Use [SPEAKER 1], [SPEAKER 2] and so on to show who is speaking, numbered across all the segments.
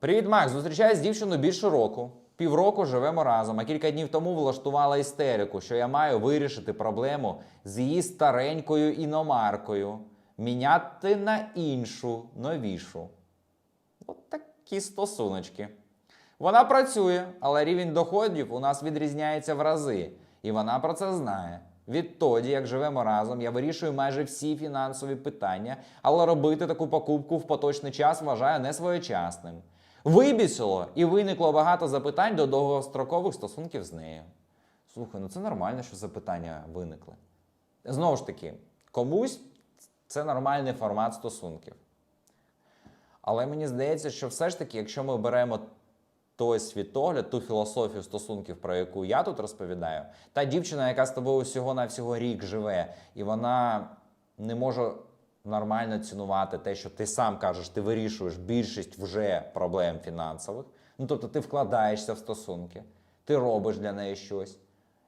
[SPEAKER 1] Привіт, Макс. Зустрічаюсь з дівчиною більше року. Півроку живемо разом, а кілька днів тому влаштувала істерику, що я маю вирішити проблему з її старенькою іномаркою, міняти на іншу, новішу. От такі стосуночки. Вона працює, але рівень доходів у нас відрізняється в рази, і вона про це знає. Відтоді, як живемо разом, я вирішую майже всі фінансові питання, але робити таку покупку в поточний час вважаю не своєчасним. Вибісило і виникло багато запитань до довгострокових стосунків з нею. Слухай, ну це нормально, що запитання виникли. Знову ж таки, комусь це нормальний формат стосунків. Але мені здається, що все ж таки, якщо ми беремо той світогляд, ту філософію стосунків, про яку я тут розповідаю, та дівчина, яка з тобою всього на всього рік живе, і вона не може нормально цінувати те, що ти сам кажеш, ти вирішуєш більшість вже проблем фінансових. Ну тобто ти вкладаєшся в стосунки, ти робиш для неї щось.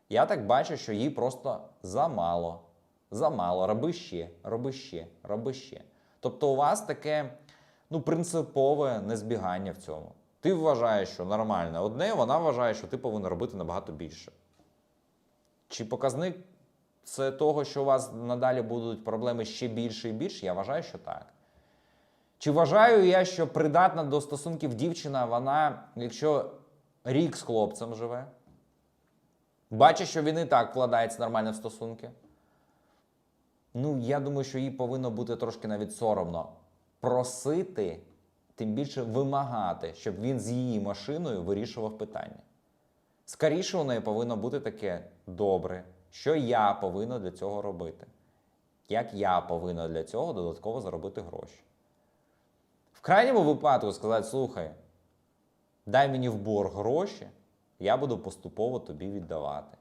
[SPEAKER 1] Я так бачу, що їй просто замало. Замало. Роби ще, роби ще, роби ще. Тобто у вас таке ну, принципове незбігання в цьому. Ти вважаєш, що нормальне одне, вона вважає, що ти повинен робити набагато більше. Чи показник це того, що у вас надалі будуть проблеми ще більше і більше? Я вважаю, що так. Чи вважаю я, що придатна до стосунків дівчина, вона, якщо рік з хлопцем живе, бачить, що він і так вкладається нормально в стосунки. Ну, я думаю, що їй повинно бути трошки навіть соромно просити, тим більше вимагати, щоб він з її машиною вирішував питання. Скоріше у неї повинно бути таке добре, що я повинна для цього робити. Як я повинна для цього додатково заробити гроші. В крайньому випадку сказати: слухай, дай мені в борг гроші, я буду поступово тобі віддавати.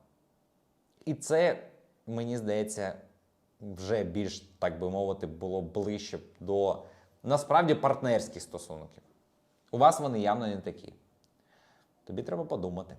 [SPEAKER 1] І це, мені здається, вже більш, так би мовити, було ближче до насправді партнерських стосунків. У вас вони явно не такі. Тобі треба подумати.